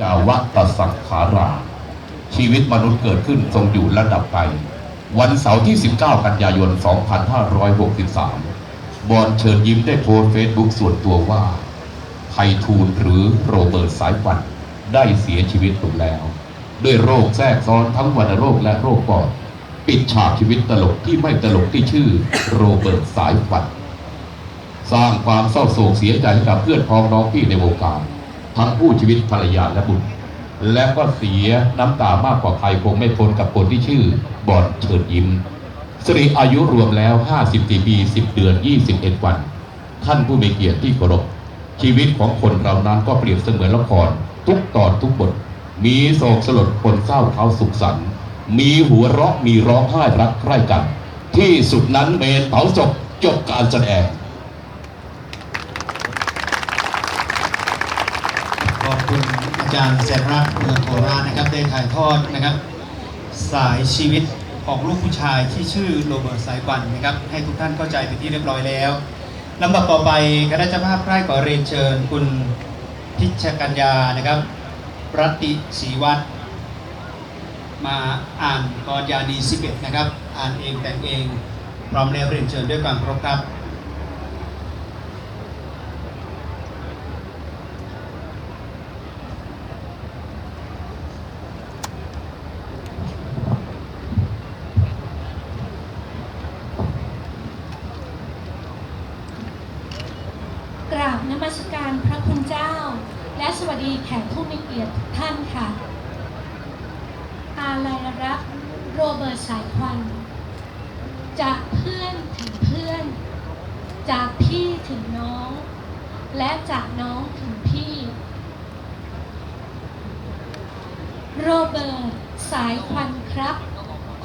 กาวัตสังขารา ชีวิตมนุษย์เกิดขึ้นทรงอยู่ระดับไป วันเสาร์ที่ 19 กันยายน 2563 บอลเชิญยิ้มได้โพสเฟซบุ๊กส่วนตัวว่าไพฑูรย์หรือโรเบิร์ตสายควันได้เสียชีวิตลงแล้ว ด้วยโรคแทรกซ้อนทั้งวัณโรคและโรคปอดปิดฉากชีวิตตลกที่ไม่ตลกที่ชื่อโรเบิร์ตสายควันสร้างความเศร้าโศกเสียใจให้กับเพื่อนพ้องน้องพี่ในวงการ ทั้งผู้ชีวิตภรรยาและบุตร และก็เสียน้ำตามากกว่าใครคงไม่พ้นกับคนที่ชื่อบอลเชิญยิ้มสิริอายุรวมแล้ว 54 ปี 10 เดือน 21 วัน ท่านผู้มีเกียรติที่เคารพชีวิตของคนเรานั้นก็เปรียบเสมือนละคร ทุกตอนทุกบท มีโศกสลดคนเศร้าเขาสุขสันต์มีหัวเราะมีร้องไห้รักใคร่กัน ที่สุดนั้นเมนเผาศพจบการแสดง จารย์แสนรักเมืองโคราชนะครับได้ถ่ายทอดนะครับ สายชีวิตของลูกผู้ชายที่ชื่อโรเบิร์ตสายควันนะครับให้ทุกท่านเข้าใจเป็นที่เรียบร้อยแล้วลำดับต่อไปคณะเจ้าภาพใกล้ขอเรียนเชิญคุณพิชกัญญานะครับรัตติศรีวัฒน์มาอ่านกรยานี11 นะครับ อ่านเองแต่งเอง พร้อมแล้วเรียนเชิญด้วยความเคารพครับ กราบนมัสการพระคุณเจ้า และสวัสดีแขกผู้มีเกียรติทุกท่านค่ะ อาลัยรักโรเบิร์ตสายควัน จากเพื่อนถึงเพื่อน จากพี่ถึงน้อง และ จากน้องถึงพี่ โรเบิร์ตสายควันครับ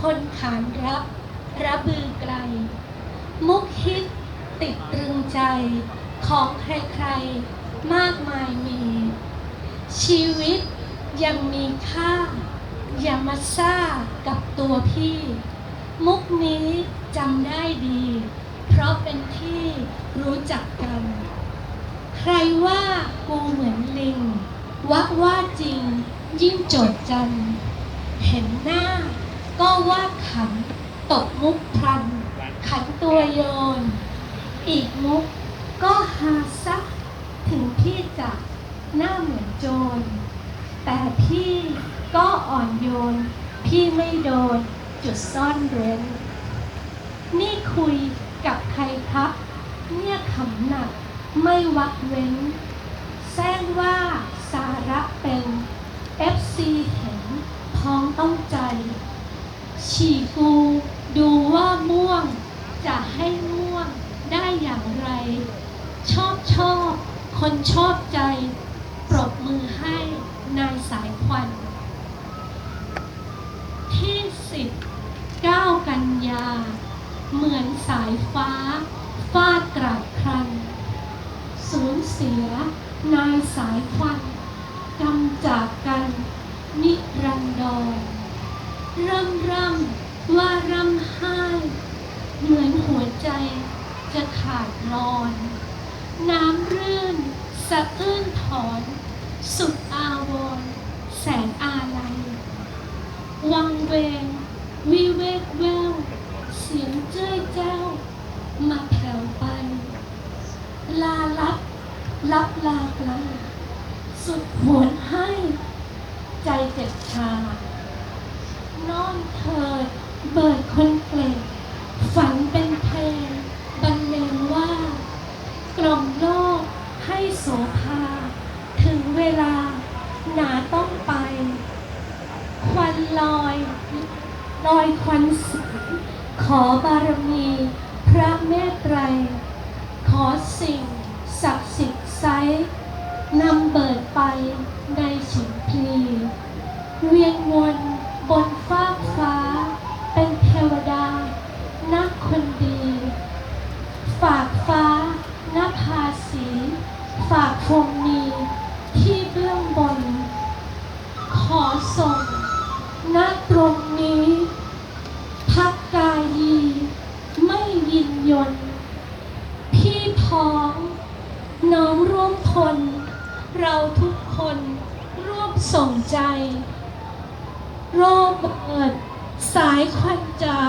คนขานรับระบือไกล มุกฮิตติดตรึงใจของใครๆ มากมายมี ชีวิตยังมีค่า อย่ามาซ่ากับตัวพี่ มุกนี้จำได้ดี เพราะเป็นที่รู้จักกัน ใครว่ากูเหมือนลิง วักว่าจริง ยิ่งโจดจัน เห็นหน้า ก็ว่าขัน ตกมุกพลัน ขันตัวโยน อีกมุกก็หาซัก ถึงพี่จะหน้าเหมือนโจร แต่พี่ก็อ่อนโยน พี่ไม่โดน จุดซ่อนเร้น นี่คุยกับใครครับ เนี่ยขำหนัก ไม่วักเว้น แซงว่าสาระเป็น FC เห็นพ้องต้องใจ ฉี่กูดูว่าม่วง จะให้ม่วงได้อย่างไร ชอบชอบ คนชอบใจ ปรบมือให้นายสายควัน ที่สิบเก้ากันยา เหมือนสายฟ้าฟาดกราดครัน สูญเสีย นายสายควันกำจากกันนิรันดรร่ำร่ำว่าร่ำไห้ เหมือนหัวใจจะขาดรอน น้ำรื่นสะอื้นถอน สุดอาวรแสนอาลัย วังเวงวิเวกแว ลับลาไกลสุดหวนให้ใจเจ็บชานอนเถิดเบิดคนเกล็ดฝันเป็นเพลงบรรเลงว่า กล่อมโลกให้โสภา ถึงเวลาหนาต้องไป ควันลอยลอยควันสีขอบารมี พระแม่ไตร ขอสิ่ง ไซส์นำเบิดไปในฉิมพลีเวียนวนบนฟากฟ้า เป็นเทวดา นักคนดี ฝากฟ้านภาสี ฝากพรหมมีที่เบื้องบน ขอส่งณตรงนี้ พักกายี ไม่ยินยน พี่พอ น้องร่วมทน เราทุกคนร่วมส่งใจ โรเบิร์ตสายควันจ๋า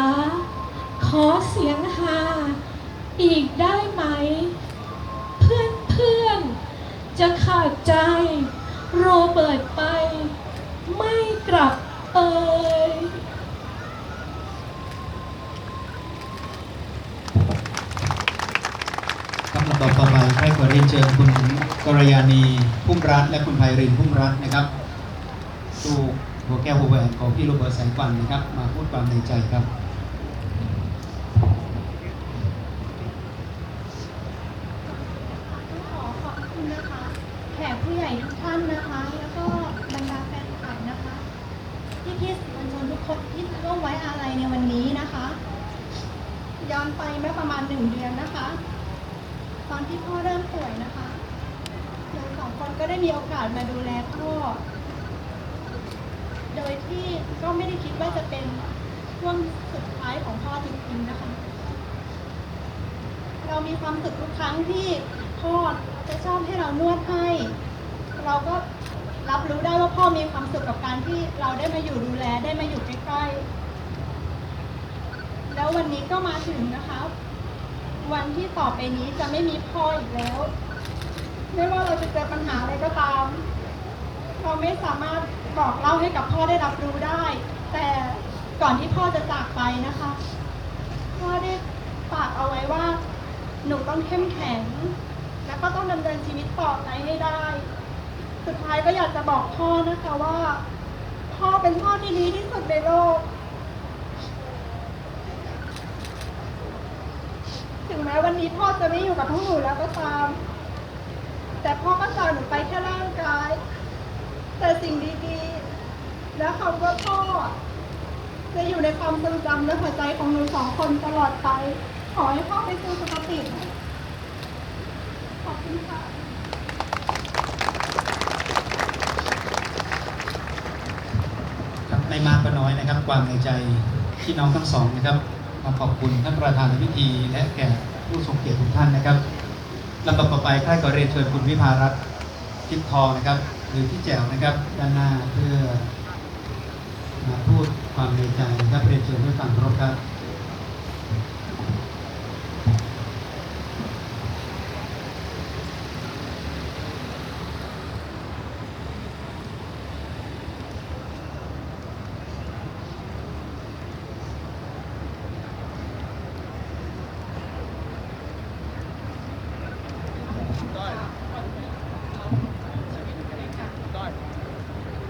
ขอเสียงฮาอีกได้ไหม เพื่อนเพื่อนจะขาดใจ โรเบิร์ตไป ไม่กลับเอ่ยครับลำดับต่อไป ให้ขอเรียนเชิญคุณกรยานีพุ่มรัตและคุณไพรินพุ่มรัตนะครับตู้หัวแก้วหัวแหวนของพี่โรเบิร์ตแสงฟันนะครับ มาพูดความในใจครับ ขอขอบคุณนะคะ แขกผู้ใหญ่ทุกท่านนะคะ แล้วก็บรรดาแฟนคลับนะคะ ที่พี่สื่อมวลชนทุกคนที่ร่วมไว้อาลัยในวันนี้นะคะ ย้อนไปเมื่อประมาณหนึ่งเดือนนะคะ ตอนที่พ่อเริ่มป่วยนะคะเราสองคนก็ได้ มีโอกาสมาดูแลพ่อ โดยที่ก็ไม่ได้คิดว่าจะเป็นช่วงสุดท้ายของพ่อจริงๆนะคะ เรามีความสุขทุกครั้งที่พ่อจะชอบให้เรานวดให้ เราก็รับรู้ได้ว่าพ่อมีความสุขกับการที่เราได้มาอยู่ดูแลได้มาอยู่ใกล้ๆ แล้ววันนี้ก็มาถึงนะคะ วันที่ต่อไปนี้จะไม่มีพ่ออีกแล้ว ไม่ว่าเราจะเจอปัญหาอะไรก็ตาม เราไม่สามารถบอกเล่าให้กับพ่อได้รับรู้ได้ แต่ก่อนที่พ่อจะจากไปนะคะ พ่อได้ฝากเอาไว้ว่า หนูต้องเข้มแข็ง แล้วก็ต้องดำเนินชีวิตต่อไปให้ได้ สุดท้ายก็อยากจะบอกพ่อนะคะว่า พ่อเป็นพ่อที่ดีที่สุดในโลก ถึงแม้วันนี้พ่อจะไม่อยู่กับพวกหนูแล้วก็ตาม แต่พ่อก็จากหนูไปแค่ร่างกาย แต่สิ่งดีๆ และคำว่าพ่อ จะอยู่ในความทรงจำและหัวใจของหนูสองคนตลอดไป ขอให้พ่อไปสู่สุคติขอบคุณค่ะ ครับในมากก็น้อยนะครับ ความในใจพี่น้องทั้งสองนะครับมาขอบคุณท่านประธานในพิธีและแขกผู้ทรงเกียรติทุกท่านนะครับ ลำดับต่อไปค่ายก็เรียนเชิญคุณวิภารัตน์ทิพย์ทองนะครับ หรือพี่แจ๋วนะครับ ด้านหน้าเพื่อมาพูดความในใจนะครับเรียนเชิญด้วยความเคารพครับ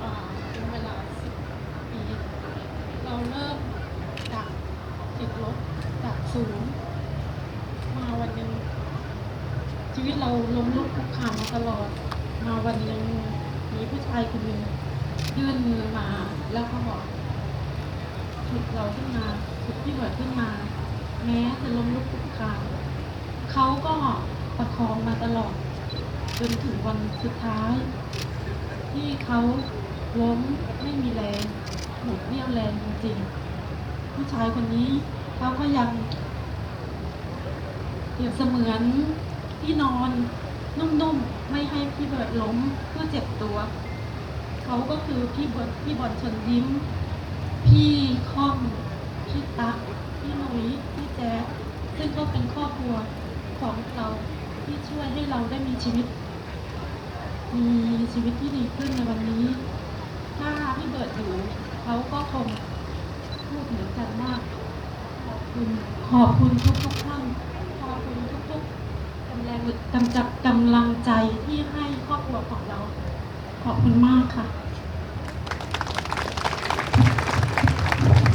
อ่าเป็นเวลาสิบปี เราเริ่มจากติดลบจากศูนย์มาวันหนึ่งชีวิตเรา ล้มานมาตลอด มาวันหนึ่งมีผู้ชายคนหนึ่งยื่นมือมาแล้วก็บอกฉุดเราขึ้นมาฉุดพี่เบิร์ดขึ้นมา แม้จะล้มลุกคลุกคลานเขาก็ประคองมาตลอด จนถึงวันสุดท้าย ที่เขาล้มไม่มีแรงหมดเรี่ยวแรงจริงๆผู้ชายคนนี้เขาก็ยังเปรียบเสมือนที่นอน นุ่มๆ ไม่ให้พี่เบิร์ดล้มเพื่อเจ็บตัว เขาก็คือพี่เบิร์ดพี่บอลชนยิ้ม พี่ค่อม พี่ตั๊กพี่หนุยพี่แจ๊ซึ่งก็เป็นครอบครัวของเราที่ช่วยให้เราได้มีชีวิต มีชีวิตที่ดีขึ้นในวันนี้ ถ้าพี่เบิร์ดอยู่เขาก็คงพูดเหมือนกันว่าขอบคุณขอบคุณทุกทุกๆท่านขอบคุณทุก กำลังกำจับกำลังใจที่ให้ครอบครัวของเรา ขอบคุณมากค่ะ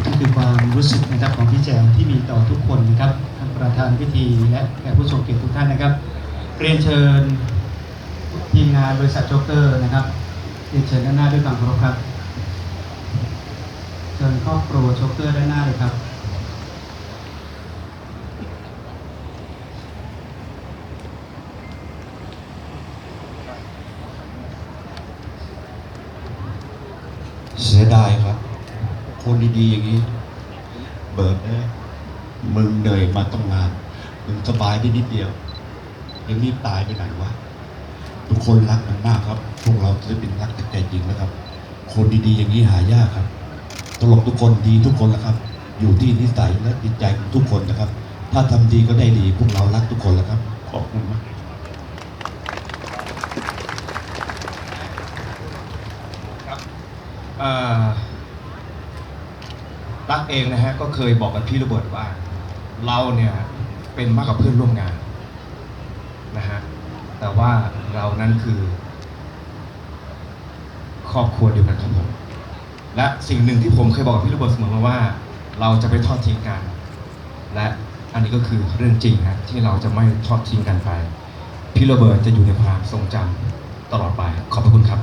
นี่คือความรู้สึกนะครับของพี่แจวที่มีต่อทุกคนนะครับท่านประธานพิธีและแขกผู้ทรงเกียรติทุกท่านนะครับ เรียนเชิญทีมงานบริษัทโจ๊กเกอร์นะครับเรียนเชิญด้านหน้าด้วยความเคารพครับ เชิญครอบครัวโจ๊กเกอร์ด้านหน้าเลยครับ เสียดายครับ คน ดีๆอย่างนี้ เบิร์ดเอ้ยมึงเหนื่อยมาต้องนานมึงสบายได้นิดเดียวยังรีบตายไปไหนวะทุกคนรักมันมากครับ พวกเราศิลปินรักแต่ใจจริงนะครับ คนดีๆอย่างนี้หายากครับตลกทุกคนดีทุกคนนะครับ อยู่ที่นิสัยและจิตใจของทุกคนนะครับ ถ้าทำดีก็ได้ดี พวกเรารักทุกคนแล้วครับ ขอบคุณมากเอ่อ ตั๊กเองนะฮะก็เคยบอกกับพี่โรเบิร์ตว่า เราเนี่ยเป็นมากกว่าเพื่อนร่วมงานนะฮะแต่ว่าเรานั้นคือครอบครัวเดียวกันครับผมและสิ่งหนึ่งที่ผมเคยบอกกับพี่โรเบิร์ตเสมอมาว่า เราจะไม่ทอดทิ้งกัน และอันนี้ก็คือเรื่องจริงฮะที่เราจะไม่ทอดทิ้งกันไป พี่โรเบิร์ตจะอยู่ในความทรงจำตลอดไปขอบพระคุณครับ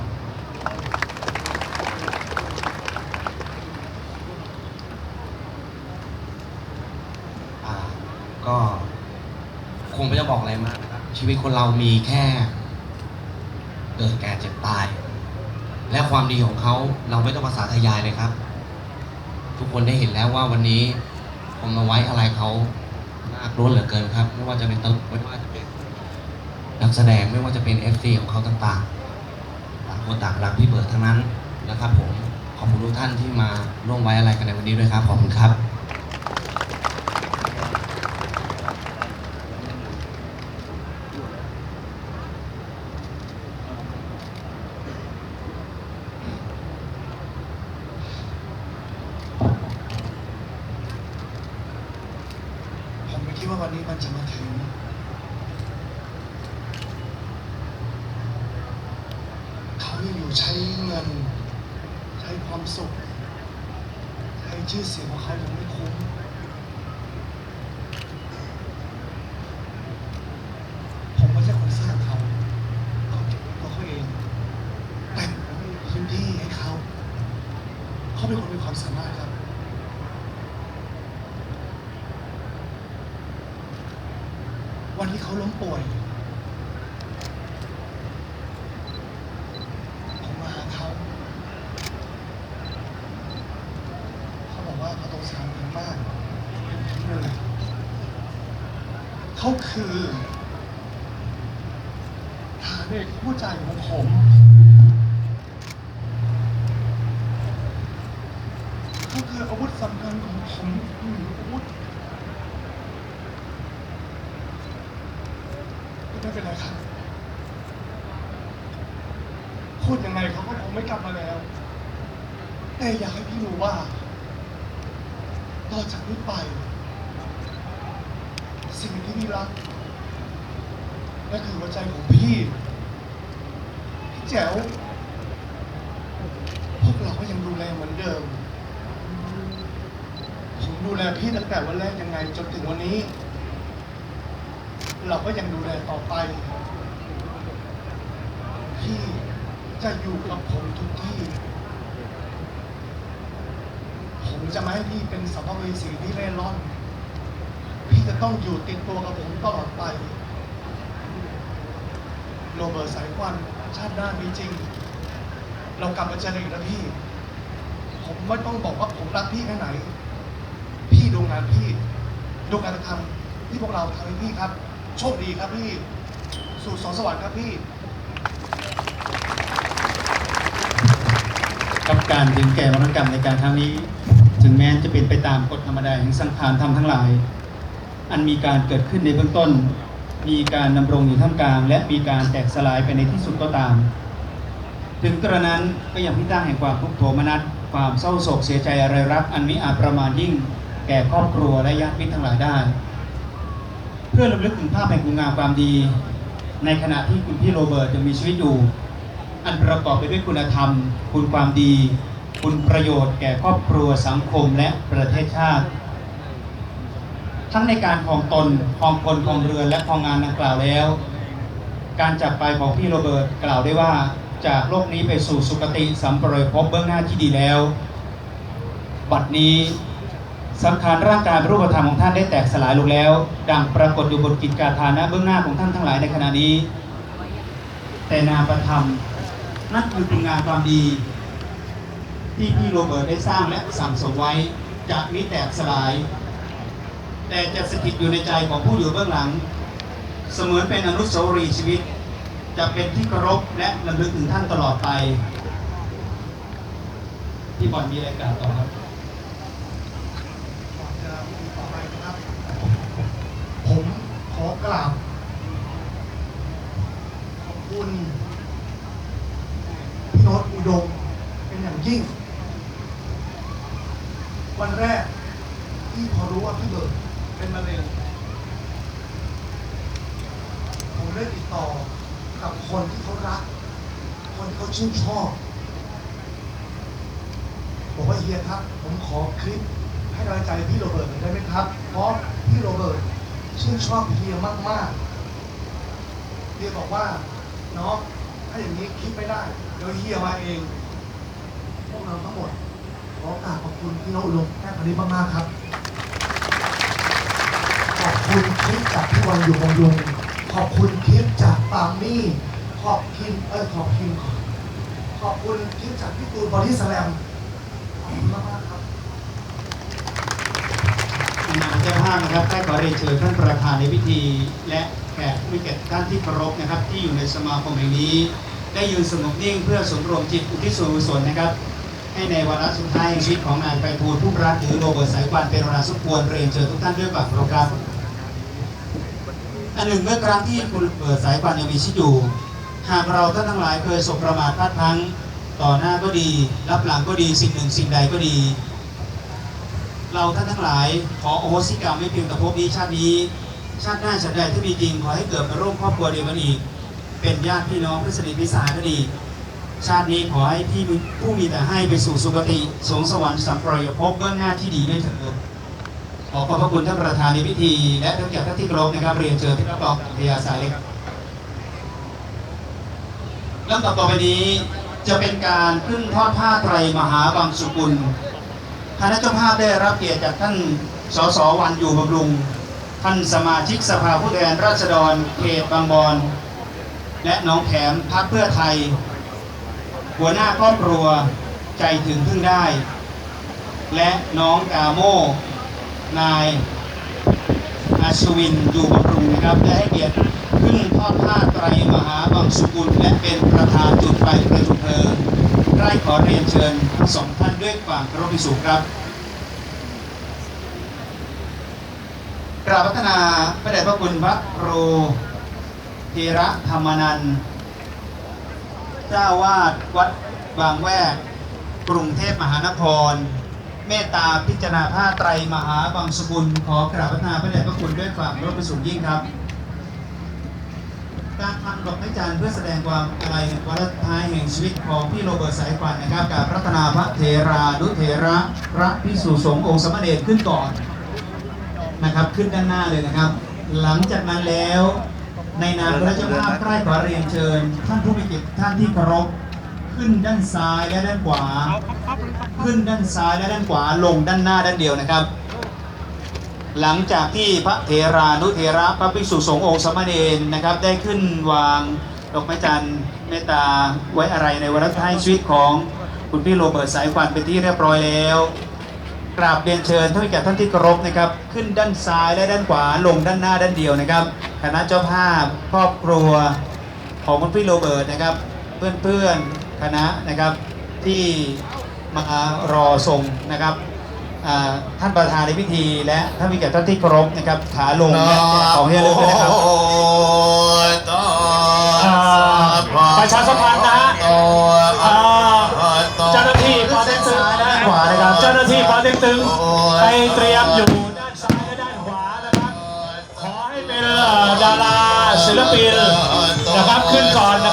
อ่าก็คงไม่ต้อง บอกอะไรมากนะครับชีวิตคนเรามีแค่เกิดแก่เจ็บตาย และความดีของเขาเราไม่ต้องภาษาทยายเลยครับ ทุกคนได้เห็นแล้วว่าวันนี้ผมมาไว้อะไรเขามากล้วนเหลือเกินครับ ไม่ว่าจะเป็นตลกไม่ว่าจะเป็นนักแสดงไม่ว่าจะเป็นเอฟซีของเขาต่างๆต่างคนต่างรักพี่เบิร์ดทั้งนั้นนะครับ ผมขอบคุณทุกท่านที่มาร่วมไว้อะไรกันในวันนี้ด้วยครับขอบคุณครับ ผมไม่คิดว่าวันนี้มันจะมาถึง เขายังอยู่ใช้เงิน ใช้ความสุข ใช้ชื่อเสียงของเขายังไม่คุ้มผมไม่ใช่คนสร้างเขาเขาเก็บตัวเขาเอง แต่ผมมีพื้นที่ให้เขา เขาเป็นคนมีความสามารถครับวันที่เขาล้มป่วย ผมมาหาเขา เขาบอกว่าเขาต้องสารผมมากเป็นผมเหนื่อย เขาคือฐานเอกผู้ใจของผม เขาคืออาวุธสำคัญของผมหนึ่งอาวุธไม่เป็นไรครับพูดยังไงเขาก็คงไม่กลับมาแล้ว แต่อยากให้พี่รู้ว่า ต่อจากนี้ไป ที่พี่รักนั่นคือหัวใจของพี่พี่แจ๋วพวกเราก็ยังดูแลเหมือนเดิม ผมดูแลพี่ตั้งแต่วันแรกยังไงจนถึงวันนี้ เราก็ยังดูแลต่อไป พี่จะอยู่กับผมทุกที่ ผมจะไม่ให้พี่เป็นสัมภเวสีที่เร่ร่อน พี่จะต้องอยู่ติดตัวกับผมตลอดไป โรเบิร์ตสายควันชาติหน้ามีจริง เรากลับมาเจอกันอีกแล้วพี่ ผมไม่ต้องบอกว่าผมรักพี่แค่ไหน พี่ดูงานพี่ ดูการทำที่พวกเราทำให้พี่ครับ โชคดีครับพี่ สู่สวงสวรรค์ครับพี่กับการถึงแก่วรรณกรรมในการครั้งนี้ ถึงแม้จะเป็นไปตามกฎธรรมดาแห่งสังขารธรรมทั้งหลาย อันมีการเกิดขึ้นในเบื้องต้น มีการดำรงอยู่ท่ามกลาง และมีการแตกสลายไปในที่สุดก็ตาม ถึงกระนั้นก็ยังพิตั้งแห่งความทุกข์โทมนัสความเศร้าโศกเสียใจอะไรรัก อันมิอาจประมาณยิ่ง แก่ครอบครัวและญาติมิตรทั้งหลายได้ เพื่อรำลึกถึงภาพแห่งคุณงามความดี ในขณะที่คุณพี่โรเบิร์ตยังมีชีวิตอยู่ อันประกอบไปด้วยคุณธรรม คุณความดี คุณประโยชน์แก่ครอบครัวสังคมและประเทศชาติ ทั้งในการครองตนครองคนครองเรือนและครองงานดังกล่าวแล้ว การจากไปของพี่โรเบิร์ตกล่าวได้ว่าจากโลกนี้ไปสู่สุคติสัมปรายภพเบื้องหน้าที่ดีแล้ว บัดนี้สังขารร่างกายรูปธรรมของท่านได้แตกสลายลงแล้ว ดังปรากฏอยู่บนกิจการทานะเบื้องหน้าของท่านทั้งหลายในขณะนี้ แต่นามประธรรมนั่นคือคุณงามความดี ที่พี่โรเบิร์ตได้สร้างและสั่งสมไว้จะมิแตกสลาย แต่จะสถิตอยู่ในใจของผู้อยู่เบื้องหลัง เสมือนเป็นอนุสาวรีย์ชีวิต จะเป็นที่เคารพและระลึกถึงท่านตลอดไปพี่บอลมีอะไรกาวต่อครับผมขอกราบขอบคุณพี่โน้ตอุดมเป็นอย่างยิ่ง วันแรก เป็นมะเร็งผมได้ติดต่อกับคนที่เขารัก คนที่เขาชื่นชอบ บอกว่าเฮียครับ ผมขอคลิปให้กำลังใจพี่โรเบิร์ตหน่อยได้ไหมครับ เพราะพี่โรเบิร์ตชื่นชอบเฮียมากๆเฮียบอกว่าน้องถ้าอย่างนี้คลิปไม่ได้ เดี๋ยวเฮียมาเอง พวกเราทั้งหมดขอกราบขอบคุณพี่น้ตอุดมแค่พันนี้มากๆครับ คุณคลิปจากพี่วันอยู่บำรุงขอบคุณคลิปจากปามมี่ ขอบคุณเออขอบคุณขอบคุณคลิปจากพี่ตูนบอดี้สแลมขอบคุณมากๆครับนานเจ้าภาพนะครับได้ขอเรียนเชิญท่านประธานในพิธี และแขกผู้มีเกียรติท่านที่เคารพนะครับ ที่อยู่ในสมาคมแห่งนี้ ได้ยืนสงบนิ่งเพื่อสมรวมจิตอุทิศส่วนกุศลนะครับ ให้ในวาระสุดท้ายแห่งชีวิตของนายไปทูลผู้รักหรือโรเบิร์ตสายควันเป็นเวลาสมควรเรียนเชิญทุกท่านด้วยความเคารพครับ อันหนึ่งเมื่อครั้งที่คุณเบิร์ตสายควันยังมีชีวิตอยู่ หากเราท่านทั้งหลายเคยสบประมาทพลาดพลั้งต่อหน้าก็ดี รับหลังก็ดีสิ่งหนึ่งสิ่งใดก็ดี เราท่านทั้งหลายขอโอโหสิกรรมไม่เพียงแต่ภพนี้ชาตินี้ ชาติหน้าชาติใดที่มีจริงขอให้เกิดมาร่วมครอบครัวเดียวกันอีก เป็นญาติพี่น้องเพื่อนสนิทพิสาก็ดี ชาตินี้ขอให้พี่ผู้มีแต่ให้ไปสู่สุคติสงสวรรค์สัมปรายภพเบื้องหน้าที่ดีด้วยเถิด ขอขอบพระคุณท่านประธานในพิธี และทุกอย่างท่านที่เคารพนะครับเรียนเชิญที่รับรองพยาสายเลยครับลำดับต่อไปนี้จะเป็นการขึ้นทอดผ้าไตรมหาบังสุกุลคณะเจ้าภาพได้รับเกียรติจากท่านสสวันอยู่บำรุง ท่านสมาชิกสภาผู้แทนราษฎรเขตบางบอนและน้องแถมพักเพื่อไทย หัวหน้าครอบครัวใจถึงพึ่งได้ และน้องกาโม นายอาชวินอยู่บำรุงนะครับได้ให้เกียรติขึ้นทอดผ้าไตรมหาบังสุกุล และเป็นประธานจุดไฟประจุเพลิงได้ขอเรียนเชิญทั้งสองท่านด้วยความเคารพสูงครับกราบพัฒนาพระเดชพระคุณพระครูธีระธรรมนันเจ้าวาดวัดบางแวกกรุงเทพมหานคร เมตตาพิจารณาผ้าไตรมหาบางสกุลขอกราบพัฒนาพระเดชพระคุณด้วยความรพเป็นสูงยิ่งครับ การทำดอกไม้จันทร์เพื่อแสดงความอะไรวาระท้ายแห่งชีวิตของพี่โรเบิร์ตสายควันนะครับกับรัตนาพระเทรานุเทระพระพิสุสงฆ์องค์สมเด็จขึ้นก่อนนะครับขึ้นด้านหน้าเลยนะครับ หลังจากนั้นแล้วในนามพระเจ้าภาพใกล้ขอเรียนเชิญ ท่านผู้มีเกียรติท่านที่เคารพ ขึ้นด้านซ้ายและด้านขวา ขึ้นด้านซ้ายและด้านขวาลงด้านหน้าด้านเดียวนะครับ หลังจากที่พระเถรานุเถระพระภิกษุสงฆ์องค์สมณเณรนะครับ ได้ขึ้นวางดอกไม้จันทร์เมตตาไว้อะไรในวาระท้ายชีวิตของคุณพี่โรเบิร์ตสายควันเป็นที่เรียบร้อยแล้วกราบเรียนเชิญท่านผู้แก่ท่านที่เคารพนะครับ ขึ้นด้านซ้ายและด้านขวาลงด้านหน้าด้านเดียวนะครับคณะเจ้าภาพครอบครัวของคุณพี่โรเบิร์ตนะครับ เพื่อนๆ คณะนะครับที่มารอส่งนะครับอ่าท่านประธานในพิธีและท่านผู้แก่ท่านที่เคารพนะครับขาลงและแจกของที่ระลึกด้วยนะครับอ่าประชาสัมพันธ์นะฮะอ่าเจ้าหน้าที่ปอเต็กตึงนะขวานะครับเจ้าหน้าที่ปอเต็กตึงไปเตรียมอยู่ด้านซ้ายและด้านขวานะครับขอให้เป็นเอ่อดาราศิลปินนะครับขึ้นก่อนนะครับดาราศิล